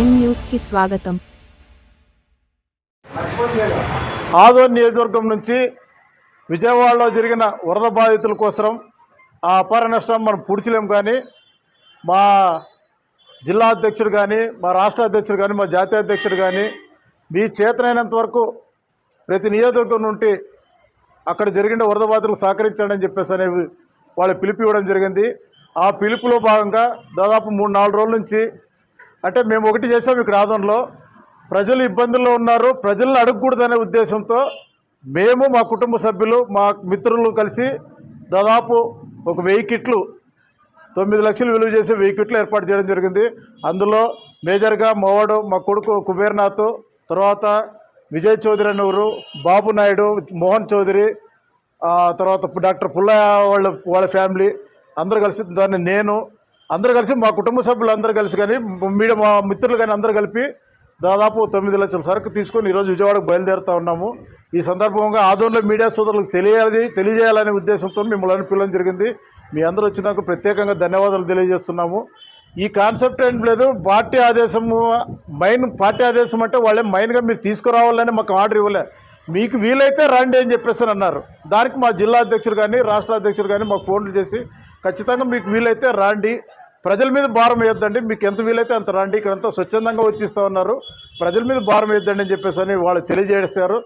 Prime న్యూస్కి స్వాగతం. ఆదోన్ నియోజకవర్గం నుంచి విజయవాడలో జరిగిన వరద బాధితుల కోసం ఆ అపార నష్టం మనం పూడ్చలేం కానీ మా జిల్లా అధ్యక్షుడు కానీ మా రాష్ట్ర అధ్యక్షుడు కానీ మా జాతీయ అధ్యక్షుడు కానీ మీ చేతనైనంత వరకు ప్రతి నియోజకవర్గం నుండి అక్కడ జరిగిన వరద బాధితులకు సహకరించండి అని చెప్పేసి అనేవి వాళ్ళు పిలిపి ఇవ్వడం జరిగింది. ఆ పిలుపులో భాగంగా దాదాపు మూడు నాలుగు రోజుల నుంచి అంటే మేము ఒకటి చేసాం ఇక్కడ ఆదంలో ప్రజలు ఇబ్బందుల్లో ఉన్నారు. ప్రజలను అడగకూడదనే ఉద్దేశంతో మేము మా కుటుంబ సభ్యులు మా మిత్రులు కలిసి దాదాపు ఒక వెయ్యి కిట్లు తొమ్మిది లక్షలు విలువ చేసే వెయ్యి కిట్లు ఏర్పాటు చేయడం జరిగింది. అందులో మేజర్గా మోవాడు మా కొడుకు కుబేర్నాథ్ తర్వాత విజయ్ చౌదరి అనేవారు బాబు నాయుడు మోహన్ చౌదరి తర్వాత డాక్టర్ పుల్లయ్య వాళ్ళ వాళ్ళ ఫ్యామిలీ అందరూ కలిసి దాన్ని నేను అందరూ కలిసి మా కుటుంబ సభ్యులు అందరూ కలిసి కానీ మీడియా మా మిత్రులు కానీ అందరూ కలిపి దాదాపు తొమ్మిది లక్షల సరుకు తీసుకొని ఈరోజు విజయవాడకు బయలుదేరుతా ఉన్నాము. ఈ సందర్భంగా ఆదోన్లో మీడియా సోదరులకు తెలియాలి తెలియజేయాలనే ఉద్దేశంతో మిమ్మల్ని పిలవడం జరిగింది. మీ అందరూ వచ్చినందుకు ప్రత్యేకంగా ధన్యవాదాలు తెలియజేస్తున్నాము. ఈ కాన్సెప్ట్ ఏం లేదు పార్టీ ఆదేశము మైన్ పార్టీ ఆదేశం అంటే వాళ్ళే మైన్గా మీరు తీసుకురావాలని మాకు ఆర్డర్ ఇవ్వలే. మీకు వీలైతే రండి అని చెప్పేసి అన్నారు. దానికి మా జిల్లా అధ్యక్షుడు కానీ రాష్ట్ర అధ్యక్షుడు కానీ మాకు ఫోన్లు చేసి ఖచ్చితంగా మీకు వీలైతే రాండి. ప్రజల మీద భారం వేయొద్దండి. మీకు ఎంత వీలైతే అంత రండి. ఇక్కడంతా స్వచ్ఛందంగా వచ్చిస్తూ ఉన్నారు. ప్రజల మీద భారం వేయొద్దండి అని చెప్పేసి అని వాళ్ళు తెలియజేస్తారు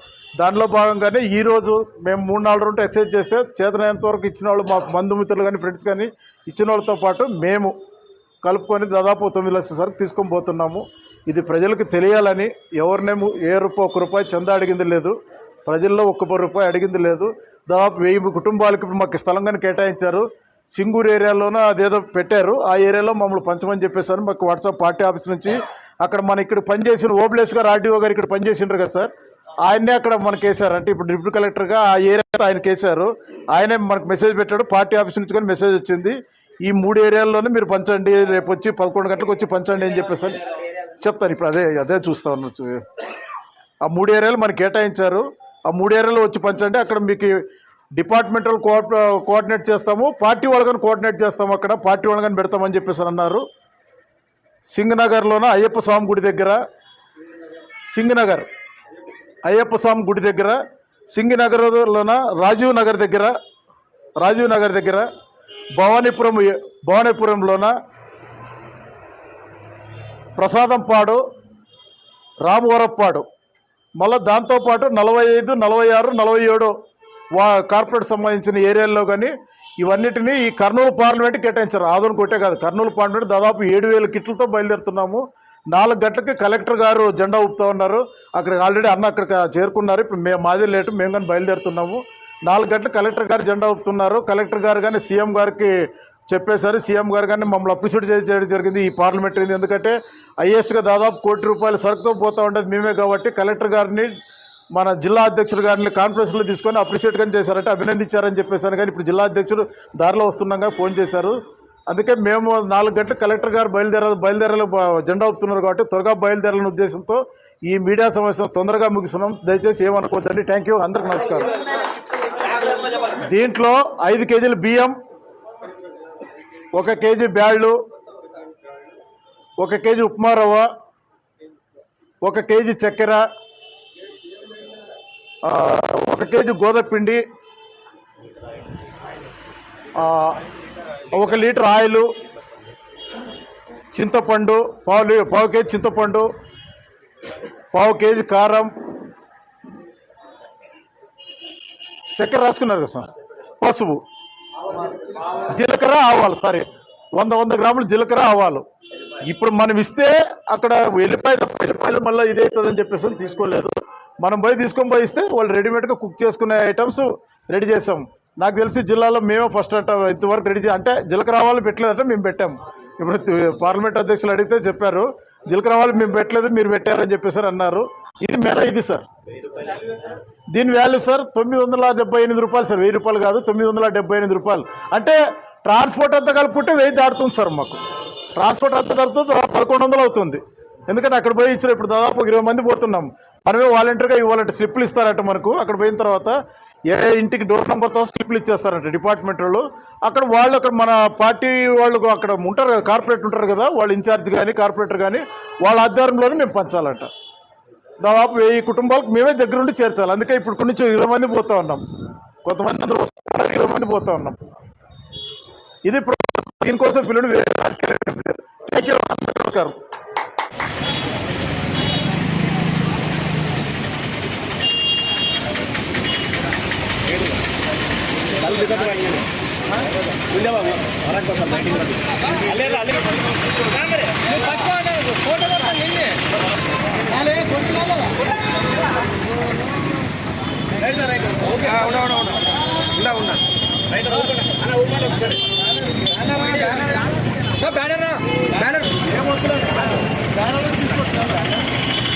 దానిలో భాగంగానే ఈరోజు మేము మూడు నాలుగు రోజులు ఎక్సైజ్ చేస్తే చేతనైనంత వరకు ఇచ్చిన వాళ్ళు మా బంధుమిత్రులు కానీ ఫ్రెండ్స్ కానీ ఇచ్చిన వాళ్ళతో పాటు మేము కలుపుకొని దాదాపు తొమ్మిది లక్షల సరుకు తీసుకొని పోతున్నాము. ఇది ప్రజలకు తెలియాలని ఎవరినేమో ఏ రూపాయి ఒక రూపాయి చందా అడిగింది లేదు. ప్రజల్లో ఒక్క రూపాయి అడిగింది లేదు. దాదాపు వెయ్యి కుటుంబాలకు మాకు స్థలం కానీ కేటాయించారు. సింగూరు ఏరియాలోనూ అదేదో పెట్టారు. ఆ ఏరియాలో మమ్మల్ని పంచమని చెప్పేసారు మాకు వాట్సాప్ పార్టీ ఆఫీస్ నుంచి అక్కడ మన ఇక్కడ పనిచేసిన ఓబ్లేస్ గారు ఆర్డీఓ గారు ఇక్కడ పనిచేసిండ్రు కదా సార్. ఆయనే అక్కడ మనకి వేశారు. అంటే ఇప్పుడు డిప్యూటీ కలెక్టర్గా ఆ ఏరియా ఆయనకి వేశారు ఆయనే మనకు మెసేజ్ పెట్టాడు. పార్టీ ఆఫీస్ నుంచి కానీ మెసేజ్ వచ్చింది. ఈ మూడు ఏరియాల్లోనే మీరు పంచండి. రేపు వచ్చి పదకొండు గంటలకు వచ్చి పంచండి అని చెప్పేసి చెప్తాను ఇప్పుడు అదే అదే చూస్తా ఉన్నాను ఆ మూడు ఏరియాలు మనకి కేటాయించారు. ఆ మూడు ఏరియాలో వచ్చి పంచండి. అక్కడ మీకు డిపార్ట్మెంటల్ కోఆర్డినేట్ చేస్తాము పార్టీ వాళ్ళని కోఆర్డినేట్ చేస్తాము అక్కడ పార్టీ వాళ్ళని పెడతామని చెప్పేసి అన్నారు. సింగనగర్లోన అయ్యప్ప స్వామి గుడి దగ్గర సింగనగర్ అయ్యప్ప స్వామి గుడి దగ్గర సింగనగర్లోన రాజీవ్ నగర్ దగ్గర రాజీవ్ నగర్ దగ్గర భవానీపురం భవానీపురంలోన ప్రసాదంపాడు రామవరప్పాడు. మళ్ళీ దాంతోపాటు నలభై ఐదు నలభై ఆరు నలభై ఏడు వా కార్పొరేట్ సంబంధించిన ఏరియాల్లో కానీ ఇవన్నిటినీ ఈ కర్నూలు పార్లమెంట్ కేటాయించారు. ఆదోని కొట్టే కాదు. కర్నూలు పార్లమెంట్ దాదాపు ఏడు వేల కిట్లతో బయలుదేరుతున్నాము. నాలుగు గంటలకి కలెక్టర్ గారు జెండా ఊపుతూ ఉన్నారు. అక్కడికి ఆల్రెడీ అన్న అక్కడికి చేరుకున్నారు. ఇప్పుడు మేము మాదే లేటు మేము కానీ బయలుదేరుతున్నాము. నాలుగు గంటలకు కలెక్టర్ గారు జెండా ఊపుతున్నారు. కలెక్టర్ గారు కానీ సీఎం గారికి చెప్పేశారు. సీఎం గారు కానీ మమ్మల్ని అప్రిషియేట్ చేయడం జరిగింది. ఈ పార్లమెంట్ ఎందుకంటే హైయెస్ట్గా దాదాపు కోటి రూపాయల సరుకుతో పోతూ ఉండేది మేమే కాబట్టి కలెక్టర్ గారిని మన జిల్లా అధ్యక్షులు గారిని కాన్ఫరెన్స్లో తీసుకొని అప్రిషియేట్ కానీ చేశారంటే అభినందించారని చెప్పేశాను కానీ ఇప్పుడు జిల్లా అధ్యక్షుడు దారిలో వస్తుండగా ఫోన్ చేశారు. అందుకే మేము నాలుగు గంటలు కలెక్టర్ గారు బయలుదేర బయలుదేరలు జెండా ఊపుతున్నారు కాబట్టి త్వరగా బయలుదేరాలనే ఉద్దేశంతో ఈ మీడియా సమావేశం తొందరగా ముగిస్తున్నాం. దయచేసి ఏమనుకోవద్దండి. థ్యాంక్ యూ అందరికి నమస్కారం. దీంట్లో ఐదు కేజీలు బియ్యం ఒక కేజీ బ్యాళ్ళు ఒక కేజీ ఉప్మా రవ్వ ఒక కేజీ చక్కెర ఒక కేజీ గోధుమ ఒక లీటర్ ఆయిల్ చింతపండు పావు లీ- పావు కేజీ చింతపండు పావు కేజీ కారం చక్కెర రాసుకున్నారు కదా సార్? పసుపు జీలకర్ర ఆవాలు సారీ వంద వంద గ్రాములు జీలకర్ర ఆవాలు. ఇప్పుడు మనం ఇస్తే అక్కడ వెళ్ళిపోయి వెళ్ళిపోయి మళ్ళీ ఇది అవుతుందని చెప్పేసి తీసుకోలేదు. మనం పోయి తీసుకొని పోయి ఇస్తే వాళ్ళు రెడీమేడ్గా కుక్ చేసుకునే ఐటమ్స్ రెడీ చేసాం నాకు తెలిసి జిల్లాలో మేమే ఫస్ట్ అంట ఇంతవరకు రెడీ అంటే జీలకర్ర ఆవాలు పెట్టలేదంటే మేము పెట్టాం. ఇప్పుడు పార్లమెంట్ అధ్యక్షులు అడిగితే చెప్పారు జీలకర్ర ఆవాలు మేము పెట్టలేదు మీరు పెట్టారని చెప్పేసి అన్నారు. ఇది మేర ఇది సార్. దీని వాల్యూ సార్ తొమ్మిది వందల డెబ్బై ఎనిమిది రూపాయలు సార్. వెయ్యి రూపాయలు కాదు తొమ్మిది వందల డెబ్బై ఎనిమిది రూపాయలు. అంటే ట్రాన్స్పోర్ట్ అంతా కలుపుకుంటే వెయ్యి దాటుతుంది సార్ మాకు. ట్రాన్స్పోర్ట్ అంతా కలుపుతుంది పదకొండు వందలు అవుతుంది. ఎందుకంటే అక్కడ పోయి ఇచ్చారు ఇప్పుడు దాదాపు ఇరవై మంది పోతున్నాం. మనమే వాలంటీర్గా ఇవ్వాలంటే స్లిప్లు ఇస్తారట మనకు. అక్కడ పోయిన తర్వాత ఏ ఇంటికి డోర్ నెంబర్తో స్లిప్లు ఇచ్చేస్తారంట డిపార్ట్మెంట్ వాళ్ళు. అక్కడ వాళ్ళు అక్కడ మన పార్టీ వాళ్ళు అక్కడ ఉంటారు కదా కార్పొరేట్ ఉంటారు కదా వాళ్ళు ఇన్ఛార్జ్ కానీ కార్పొరేటర్ కానీ వాళ్ళ ఆధ్వర్యంలోనే మేము పంచాలంట. దాదాపు వెయ్యి కుటుంబాలకు మేమే దగ్గరుండి చేర్చాలి. అందుకే ఇప్పుడు కొంచెం ఇరవై మంది పోతా ఉన్నాం. కొంతమంది అందరూ వస్తారు ఇరవై మంది పోతా ఉన్నాం. ఇది ప్ర- దీనికోసం పిల్లలు వేరే రాజకీయాలు ఏం లేదు. థ్యాంక్ యూ అందరికీ నమస్కారం బ్యానర్ బ్యానర్